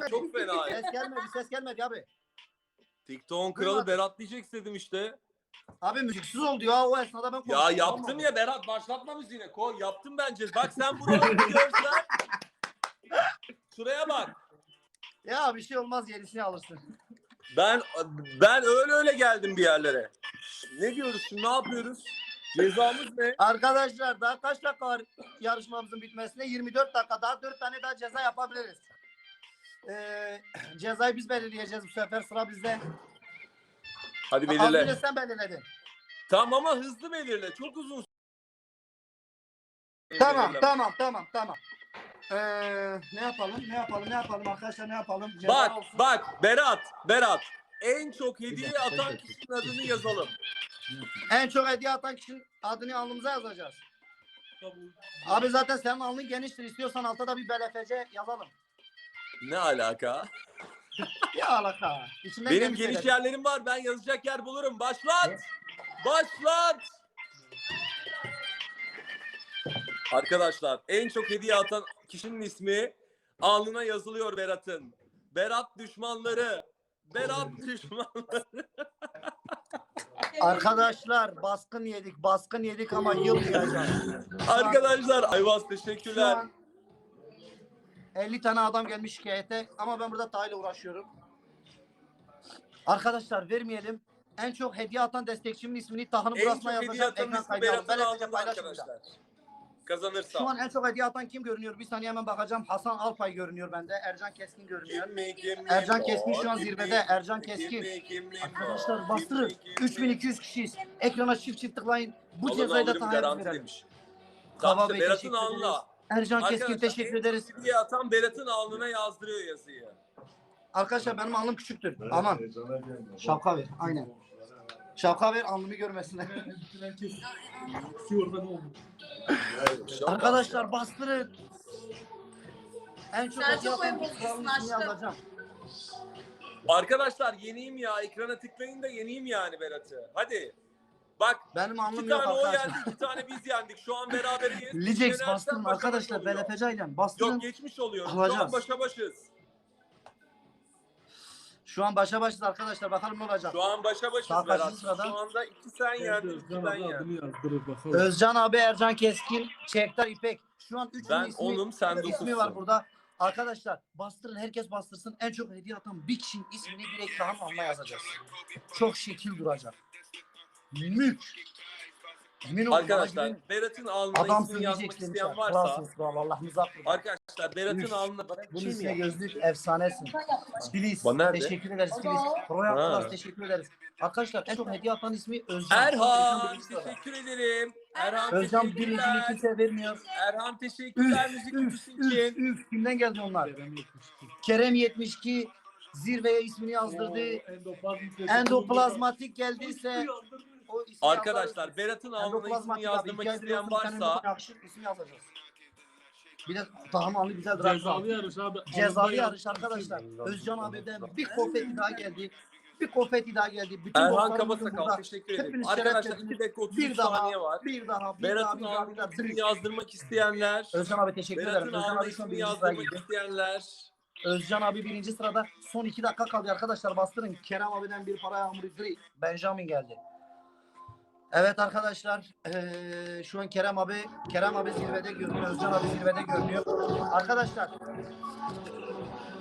Berat çok fena. Ses gelmedi, ses gelmedi abi. TikTok'un kralı Berat diyecek istedim işte. Abi müziksiz oldu ya o esnada ben Ya konuştum, yaptım mı? ya Berat başlatma müziğine koy. Yaptım bence. Bak sen buraları bir görsen. Şuraya bak. Ya bir şey olmaz yenisini alırsın. Ben ben öyle öyle geldim bir yerlere. Ne diyoruz şimdi ne yapıyoruz? Cezamız ne? Arkadaşlar daha kaç dakika var yarışmamızın bitmesine? 24 dakika daha 4 tane daha ceza yapabiliriz. Ee, cezayı biz belirleyeceğiz bu sefer sıra bizde. Hadi Az belirle. önce sen belirledin. Tamam ama hızlı belirle. Çok uzun. Tamam Belirle. tamam tamam tamam. Ee, ne yapalım ne yapalım ne yapalım arkadaşlar ne yapalım? Ceza Bak olsun. bak Berat Berat en çok hediye atan kişinin adını yazalım. En çok hediye atan kişinin adını alnımıza yazacağız. Abi zaten senin alnın geniştir. İstiyorsan altta da bir BLFC yazalım. Ne alaka? Ya alaka. İçinden Benim geniş söyledim. yerlerim var. Ben yazacak yer bulurum. Başlat. Başlat. Arkadaşlar en çok hediye atan kişinin ismi alnına yazılıyor Berat'ın. Berat düşmanları. Berat düşmanları. Arkadaşlar baskın yedik. Baskın yedik ama yılmayacağız. Arkadaşlar Ayvaz Şu teşekkürler. an 50 tane adam gelmiş şikayete ama ben burada Tahil'le uğraşıyorum. Arkadaşlar vermeyelim. En çok hediye atan destekçimin ismini Taha'nın En çok burasına hediye yazacağım. Ekran ismi kaydı alın. Berat'ın Ben burada. arkadaşlar. Kazanırsa. Şu an en çok hediye atan kim görünüyor? Bir saniye hemen bakacağım. Hasan Alpay görünüyor bende. Ercan Keskin görünüyor. Kim mi, kim mi? Ercan Keskin şu an zirvede. Ercan Keskin. Arkadaşlar bastırın. mi, kim mi? 3200 kişiyiz. Ekrana çift çift tıklayın. Bu cezayı da garanti verelim. demiş. Kaba Bey, işte Berat'ın teşekkür ederiz. alnına. Ercan Keskin Arkadaşlar, teşekkür en ederiz. hediye atan Berat'ın alnına yazdırıyor yazıyı. Arkadaşlar benim alnım küçüktür. Aman. Şapka ver. Aynen. Şapka ver alnımı görmesinler. Arkadaşlar bastırın. En çok atan ismini yazacağım. Arkadaşlar yeniyim ya. Ekrana tıklayın da yeniyim yani Berat'ı. Hadi. Bak Benim iki alnım yok tane o yendi, arkadaşlar. iki tane biz yendik. Şu an beraberiz. Licex Yenersen bastırın başa arkadaşlar. oluyor. BLFC ile bastırın. Yok geçmiş oluyor. Şu an Alacağız. başa başız. Şu an başa başız arkadaşlar. Bakalım ne olacak. Şu an başa başız Daha Berat. sırada? Şu anda iki sen yendin, iki ben yendim. Özcan abi, Ercan Keskin, Çektar İpek. Şu an 3 Ben ismi, onum, sen ismi dokuzsun. var burada. Arkadaşlar bastırın herkes bastırsın. En çok hediye atan bir kişinin ismini direkt daha alma yazacağız. Çok şekil duracak. Mük. Emin olun bana Arkadaşlar. Berat'ın alnına Adamsın ismini yazmak isteyen demişler. varsa kral Allah. Arkadaşlar Berat'ın alnına bana Bunun ya? gözlük efsanesin. Bana nerede? Teşekkür ederiz Ha. yaptılar teşekkür ederiz. Arkadaşlar en çok hediye atan ismi Özcan. Erhan teşekkür ederim. Erhan Özcan teşekkürler. birinciliği kimse vermiyor. Erhan teşekkürler müzik Üf, üf, için. üf. Kimden geldi onlar? Kerem 72 zirveye ismini yazdırdı. Endoplazmatik geldiyse Arkadaşlar. Berat'ın alnına ismini yazdırmak isteyen varsa ismi yazacağız. Bir de tahım aldı güzel drag Cezalı yarış abi. Cezalı yarış arkadaşlar. Özcan abiden bir konfeti daha geldi. Bir konfeti daha geldi. Bütün Erhan Kabasakal teşekkür ederim. Arkadaşlar şeref 2 dakika 33 bir daha, saniye var. bir daha, bir daha, Berat'ın bir daha, bir alnına daha. ismini yazdırmak isteyenler. Özcan abi teşekkür ederim. Berat'ın alnına ismini yazdırmak isteyenler. Özcan abi birinci sırada. Son iki dakika kaldı arkadaşlar. Bastırın. Kerem abiden bir para yağmuru. Benjamin geldi. Evet arkadaşlar. eee, şu an Kerem abi Kerem abi zirvede görünüyor. Özcan abi zirvede görünüyor. Arkadaşlar.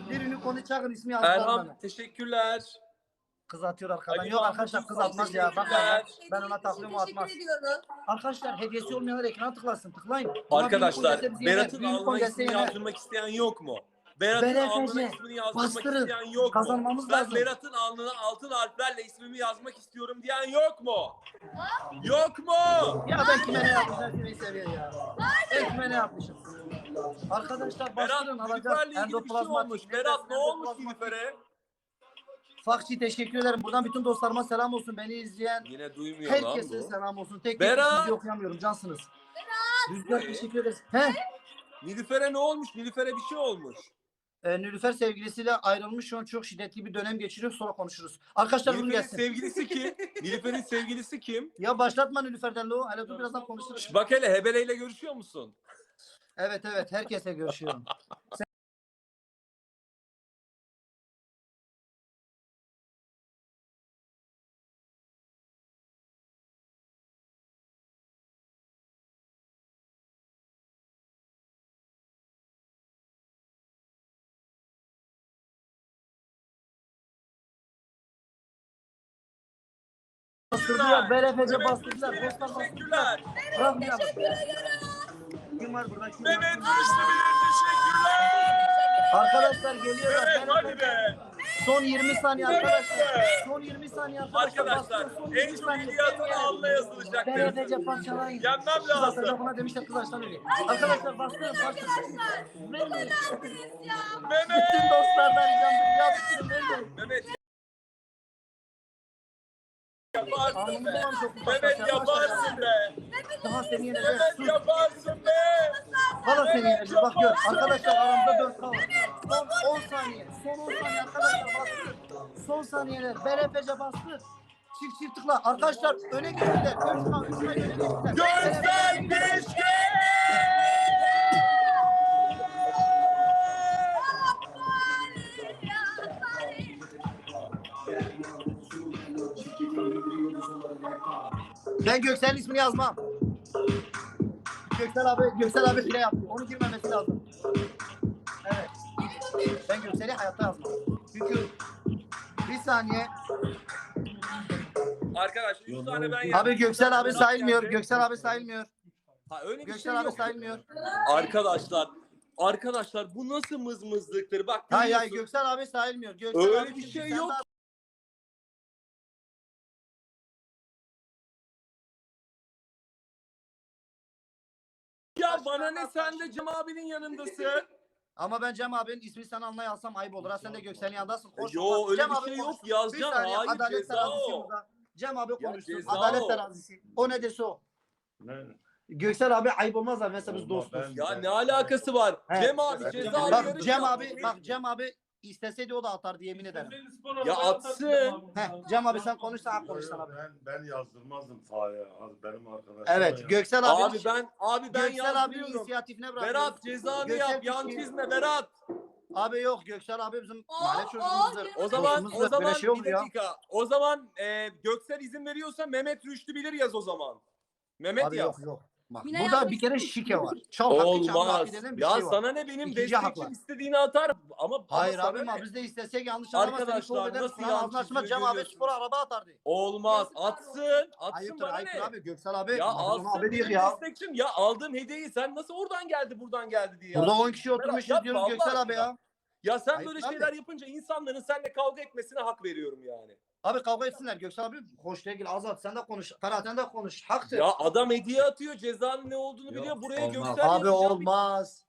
Birini konu çakın ismi yazdılar Erhan bana. teşekkürler. Kız atıyor arkadan. Ali Yok arkadaşlar kız atmaz ya. Bak ben, ona takvim atmaz. Arkadaşlar hediyesi olmayanlar ekrana tıklasın. Tıklayın. Arkadaşlar Berat'ın kolyesi ismini yazdırmak isteyen yok mu? Berat'ın alnına ismini yazdırmak bastırın. isteyen yok mu? Kazanmamız ben lazım. Berat'ın alnına altın harflerle ismimi yazmak istiyorum diyen yok mu? Yok mu? Ya ben kime ne yapmışım seni seviyor ya. Ben kime ne yapmışım? Arkadaşlar Berat bastırın alacağız. Nilüfer'le ilgili bir şey Endoplazmatik, olmuş. nefes, Berat ne olmuş endoplazmatik. Nilüfer'e? Fakçi teşekkür ederim. Buradan bütün dostlarıma selam olsun. Beni izleyen Yine duymuyor lan herkese bu. selam olsun. Tek tek Berat! sizi okuyamıyorum. Cansınız. Rüzgar teşekkür ederiz. He? Nilüfer'e ne olmuş? Nilüfer'e bir şey olmuş. Ee, Nilüfer sevgilisiyle ayrılmış. Şu an çok şiddetli bir dönem geçiriyor. Sonra konuşuruz. Arkadaşlar bunu Nilüfer'in gelsin. sevgilisi kim? Nilüfer'in sevgilisi kim? Ya başlatma Nilüfer'den lo. Hele dur birazdan konuşuruz. Bak hele Hebele'yle görüşüyor musun? Evet evet herkese görüşüyorum. Bastırdılar. BRFC bastırdılar. Dostlar bastırdılar. Teşekkürler. Bırakmayalım. Kim var burada? Kim var? Mehmet teşekkürler. Arkadaşlar geliyorlar. Evet hadi be. Son 20 saniye arkadaşlar. Son 20 saniye arkadaşlar. Arkadaşlar Bastırın, son en 20 çok saniye. atan Allah yazılacak. BRFC parçalayın. Yenmem Kız lazım. atacak buna demişler kız açtan öyle. Arkadaşlar bastırın parçalayın. Mehmet. Mehmet. Bütün dostlardan ricamdır. Yaptırın Mehmet. Mehmet yaparsın be. Mehmet yaparsın be. Daha seni yeneceğiz. Mehmet yaparsın be. Valla seni yeneceğiz. Bak gör. Arkadaşlar be. aramızda 4 kal. Son 10 saniye. Son 10 saniye arkadaşlar bastır. Son saniyeler. BRPC bastır. Çift çift tıkla. Arkadaşlar öne geçtiler. 3 kal. 3 kal öne geçtiler. Göster keşke. Ben Göksel'in ismini yazmam. Göksel abi, Göksel abi file yaptı. Onu girmemesi lazım. Evet. Ben Göksel'i hayatta yazmam. Çünkü bir saniye. Arkadaşlar 3 tane ben Abi Göksel abi sayılmıyor. Göksel abi sayılmıyor. Ha, öyle bir Göksel şey abi yok. sayılmıyor. Arkadaşlar Arkadaşlar bu nasıl mızmızlıktır? Bak Hayır hayır görüyorsun. Göksel abi sayılmıyor. Göksel Öyle abi bir çünkü şey sen yok. daha- bana ne sen de Cem abinin yanındasın. Ama ben Cem abinin ismini sana anlay alsam ayıp olur. Ha sen de Göksel'in yanındasın. Koş, Yo öyle Cem bir abi şey yok Bir yazacaksın. saniye, Hayır adalet ceza terazisi o. burada. Cem abi Ya konuşsun. ceza Adalet o. terazisi. O ne dese o. Ne? Göksel abi ayıp olmazlar mesela biz Olmaz, dostuz. ben- Ya ne alakası var? He. Cem abi ceza Bak Cem abi bak Cem abi isteseydi o da atardı yemin ederim. Ya atsın. Heh, Cem abi sen konuşsan hak konuşsan abi. Ben, ben yazdırmazdım sahaya. Az Benim arkadaşım. Evet ya. Göksel abi. Abi ben abi ben Göksel yazdırıyorum. inisiyatifine bırak. Berat cezanı Göksel yap. Yan kişi- çizme Berat. Abi yok Göksel abi bizim Aa, mahalle aa, çocuğumuzdur. O zaman o böyle zaman şey olur bir ya. dakika. O zaman e, Göksel izin veriyorsa Mehmet Rüştü bilir yaz o zaman. Mehmet Abi yaz. yok yok. Bak, Yine burada bir kere şike var. Çal hakkı çal Olmaz. hakkı denen bir Ya şey var. sana ne benim İkinci destekçim istediğini atar ama Hayır sana abi ne? ama biz de istesek yanlış anlama seni Arkadaşlar, nasıl Kur'an yan ağzını açmaz çiziyor Cem abi görüyorsunuz. spor araba atardı. Olmaz. Yazıklar Atsın. Atsın Ayıptır bana ayıptır ne? abi Göksel abi. Ya Ya, alsın abi değil benim ya. destekçim. Ya aldığım hediyeyi sen nasıl oradan geldi buradan geldi diye. Burada ya. 10 kişi oturmuşuz yapma diyoruz Allah Göksel abi aşkına. Ya. Sen Ayıp böyle abi. şeyler yapınca insanların seninle kavga etmesine hak veriyorum yani. Abi kavga etsinler Göksel abi. Hoş değil Azat sen de konuş. Ferhat sen de konuş. Haktır. Ya adam hediye atıyor cezanın ne olduğunu Yok, biliyor. Buraya olmaz. Göksel abi yazacağım. olmaz.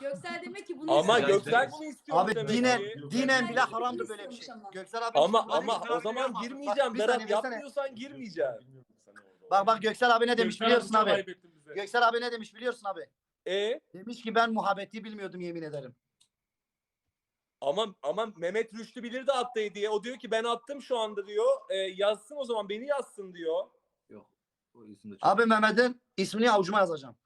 Göksel demek ki bunu Ama istiyor. Göksel bunu istiyor Abi demek dinen ki. dinen bile Göksel haramdı böyle bir şey. Göksel abi Ama ama o zaman girmeyeceğim Bak, bir Berat yapmıyorsan girmeyeceğim. Bilmiyorum sen orada. Bak bak Göksel abi ne demiş biliyorsun abi. Göksel abi ne demiş biliyorsun abi. E Demiş ki ben muhabbeti bilmiyordum yemin ederim. Ama ama Mehmet Rüştü bilir de attı hediye. O diyor ki ben attım şu anda diyor. E, yazsın o zaman beni yazsın diyor. Abi Mehmet'in ismini avucuma yazacağım.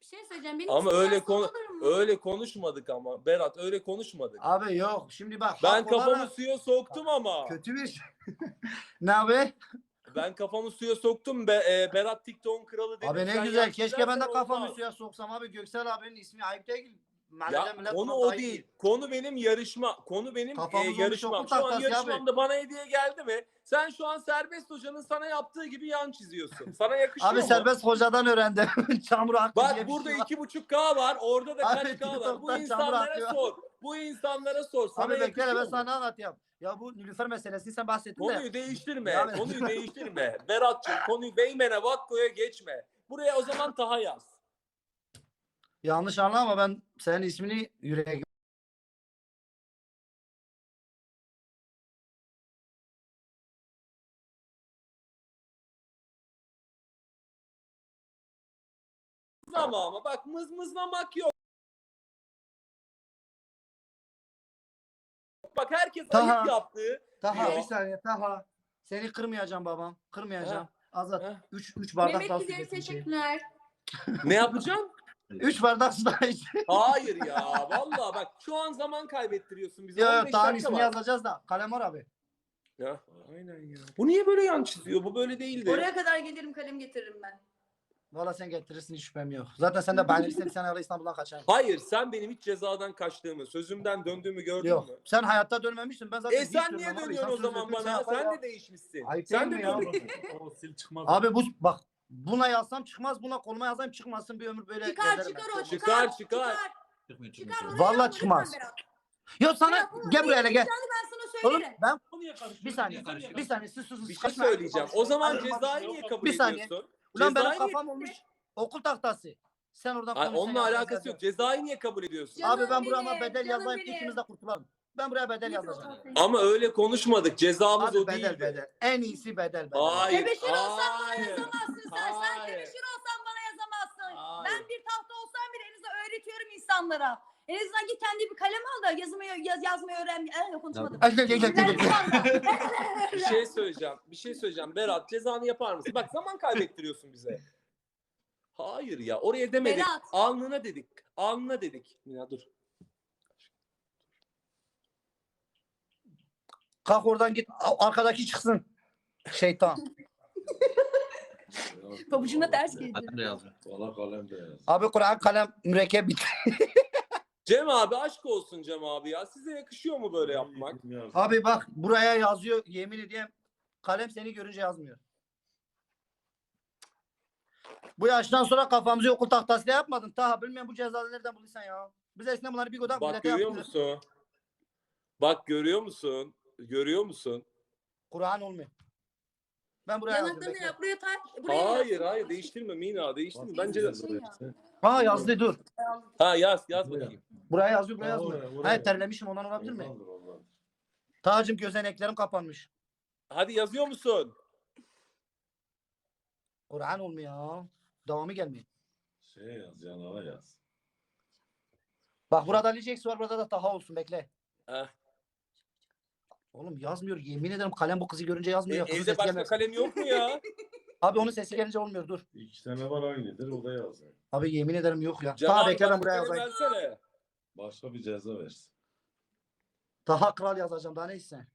Bir şey söyleyeceğim. Benim Ama öyle konu olur mu? öyle konuşmadık ama Berat öyle konuşmadık. Abi yok şimdi bak. Ben hak kafamı olarak suya soktum ama. Kötü bir şey. ne abi? Ben kafamı suya soktum. Be, e, Berat TikTok'un kralı dedim. Abi ne Sen güzel. Keşke ben de kafamı olmaz. suya soksam abi. Göksel abinin ismi ayıp değil. Ya konu o dahil değil. Konu benim yarışma. Konu benim e, Kafamız yarışmam. okul Şu an tahtası abi. yarışmamda bana hediye geldi mi? Sen şu an Serbest Hoca'nın sana yaptığı gibi yan çiziyorsun. Sana yakışıyor Abi mu? serbest hocadan öğrendim. Çamur hakkı diye Bak bir burada şey var. iki buçuk K var. Orada da Abi kaç K var? Bu TikTok'tan çamur insanlara atıyor. sor. Bu insanlara sor. Sana Abi bekle yakışıyor ben mu? sana anlatayım. Ya bu Nilüfer meselesini sen bahsettin de. Konuyu değiştirme. Ya- Konuyu değiştirme. Berat'cığım konuyu Beymen'e Vakko'ya geçme. Buraya o zaman Taha yaz. Yanlış anlama ben senin ismini yüreğe Mızlama ama bak mızmızlamak yok. Bak herkes Taha. ayıp yaptı. Taha Diyor. bir saniye Taha. Seni kırmayacağım babam. Kırmayacağım. Azat. Ha. 3 3 bardak Mehmet daha su Güzel getir teşekkürler. Ne yapacağım? 3 bardak su daha iç. Hayır ya vallahi bak şu an zaman kaybettiriyorsun bize. Yok 15 yok Taha'nın dakika ismini var. yazacağız da. Kalem var abi. Ya, aynen ya. Bu niye böyle yan çiziyor? Bu böyle değildi. Oraya kadar gelirim kalem getiririm ben. Valla sen getirirsin hiç şüphem yok. Zaten sen de beğenirsen sen ara İstanbul'dan kaçarsın. Hayır sen benim hiç cezadan kaçtığımı, sözümden döndüğümü gördün Yok. mü? Sen hayatta dönmemişsin. Ben zaten E hiç sen niye dönmem abi. dönüyorsun o zaman bana? yapar Sen de değişmişsin. Ayıp Sen değil de mi ya? dön- o sil çıkmaz. Abi bu bak buna yazsam çıkmaz buna koluma yazayım çıkmasın bir ömür böyle Çıkar gezerim çıkar ben. o Çıkar, çıkar. çıkar. Çıkmıyor, Çıkar. çıkmıyor. oraya Vallahi yağmur çıkmaz. lütfen Berat. Yok sana Berat, bunun gel buraya hele gel. Ben sana Oğlum söylerim. ben bir saniye bir saniye sus sus sus. Bir şey kaçma. söyleyeceğim. O zaman cezayı niye kabul Bir saniye. ediyorsun? Ulan benim Cezayı niye- kafam olmuş okul tahtası. Sen oradan Hayır, konuşsan onunla yazsan alakası yok. Cezayı niye kabul ediyorsun? Canım Abi ben burama benim, bedel canım yazayım benim. ikimiz de kurtulalım. Ben buraya bedel yazacağım. Ama öyle konuşmadık. Cezamız Abi o bedel değildi. bedel. En iyisi bedel bedel. Hayır. Tebeşir olsan bana hayır. yazamazsın sen. Sen Hayır. tebeşir olsan bana yazamazsın. Hayır. Ben bir tahta olsam bile elinizde öğretiyorum insanlara. En azından git kendi bir kalem al da yazmayı, yaz, yazmayı öğren. Ee. Ay, gel, gel, gel, gel. Bir şey söyleyeceğim. Bir şey söyleyeceğim. Berat cezanı yapar mısın? Bak zaman kaybettiriyorsun bize. Hayır ya. Oraya demedik. Berat. Alnına dedik. Alnına dedik. Ya dur. Kalk oradan git. Arkadaki çıksın. Şeytan. Pabucuna ters girdi. De. Valla kalem de yaz. Abi Kur'an kalem mürekkep bitti. Cem abi aşk olsun Cem abi ya. Size yakışıyor mu böyle yapmak? Abi bak buraya yazıyor yemin ediyorum. Kalem seni görünce yazmıyor. Bu yaştan sonra kafamızı okul tahtasıyla yapmadın. Ta bilmiyorum bu cezaları nereden bulduysan ya. Biz eskiden bunları bir godak Bak millete görüyor yaptık. musun? Bak görüyor musun? Görüyor musun? Kur'an olmuyor. Ben buraya yazdım. Yanaklarını bekle. yap. Buraya tar. Buraya Hayır yaz. hayır değiştirme Mina değiştirme. Bak, Bence de... Ha yazdı dur. Ha yaz yaz bakayım. Buraya yazıyor buraya yazmıyor. Hayır terlemişim ondan olabilir mi? Tacım gözeneklerim kapanmış. Hadi yazıyor musun? Kur'an olmuyor. Devamı gelmiyor. Şey yaz yanına yaz. Bak burada Ali Jax var burada da Taha olsun bekle. Heh. Oğlum yazmıyor yemin ederim kalem bu kızı görünce E, yazmıyor. Kızın evde sesi başka gelmez. kalem yok mu ya? Abi onun sesi gelince olmuyor dur. İki tane var aynıdır o da yazar. Abi yemin ederim yok ya. Taha abi bekle ben buraya kalem yazayım. versene. Başka bir ceza versin. Taha kral yazacağım daha ne istersen.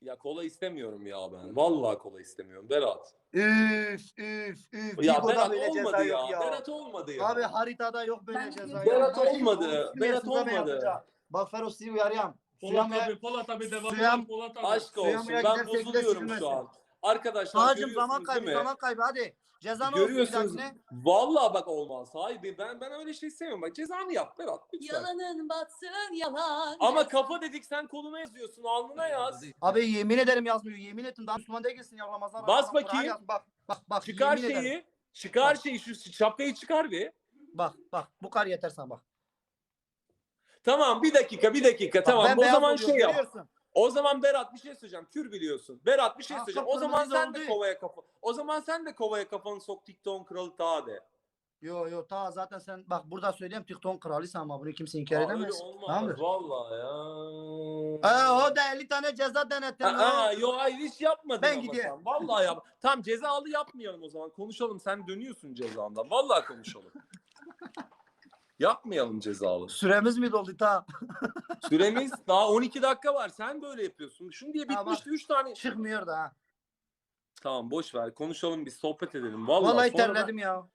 Ya kola istemiyorum ya ben. Vallahi kola istemiyorum. Berat. Üf üf üf. Ya Bigo'da Berat böyle ceza olmadı ya. yok ya. Berat olmadı ya. Abi haritada yok böyle Ben- ceza. Berat ya. olmadı. Berat size ben olmadı. Bak Fero sizi uyarıyorum. Polat Suya abi, Polat abi devam edin, Polat abi. Aşk olsun. muya Ben giderse gider bozuluyorum şu an. Arkadaşlar Tahacım zaman görüyorsunuz kaybı değil mi? zaman kaybı hadi. Cezanı olsun bir Görüyorsunuz. dahakine. Vallahi bak olmaz. Hayır ben ben öyle şey sevmiyorum. Bak cezanı yap Berat lütfen. Yalanın batsın yalan. Ama kafa dedik sen koluna yazıyorsun alnına yaz. Abi yemin ederim yazmıyor. Yemin ettim daha Müslüman değilsin ya Ramazan. Bas Ramazan, Kur'an bakayım. yaz. Bak bak bak. Çıkar yemin ederim. şeyi. Çıkar Bak. şeyi şu şapkayı çıkar bir. Bak bak bu kar yeter sana bak. Tamam bir dakika bir dakika tamam o bembeyaz zaman oluyor, şey yap. O zaman Berat bir şey söyleyeceğim. Kür biliyorsun. Berat bir şey Ha, söyleyeceğim. O zaman sen de oldu. kovaya kafa. O zaman sen de kovaya kafanı sok TikTok'un kralı ta de. Yo yo ta zaten sen bak burada söyleyeyim TikTok kralısın ama bunu kimse inkar Aa, edemez. Öyle olmaz Tamamdır. vallahi ya. Ee, o da 50 tane ceza denettin. Aa, ha. yo hayır hiç yapmadın Ben ama gidiyorum. sen. Vallahi yap. Tam cezalı yapmayalım o zaman. Konuşalım. Sen dönüyorsun cezandan. Vallahi konuşalım. yapmayalım cezalı. Süremiz mi doldu ta? Süremiz daha 12 dakika var. Sen böyle yapıyorsun. Şunu diye Ha, bak. bitmişti 3 tane. Çıkmıyor da ha. Tamam boş ver. Konuşalım biz sohbet edelim. Vallahi, Vallahi sonra da- terledim ya.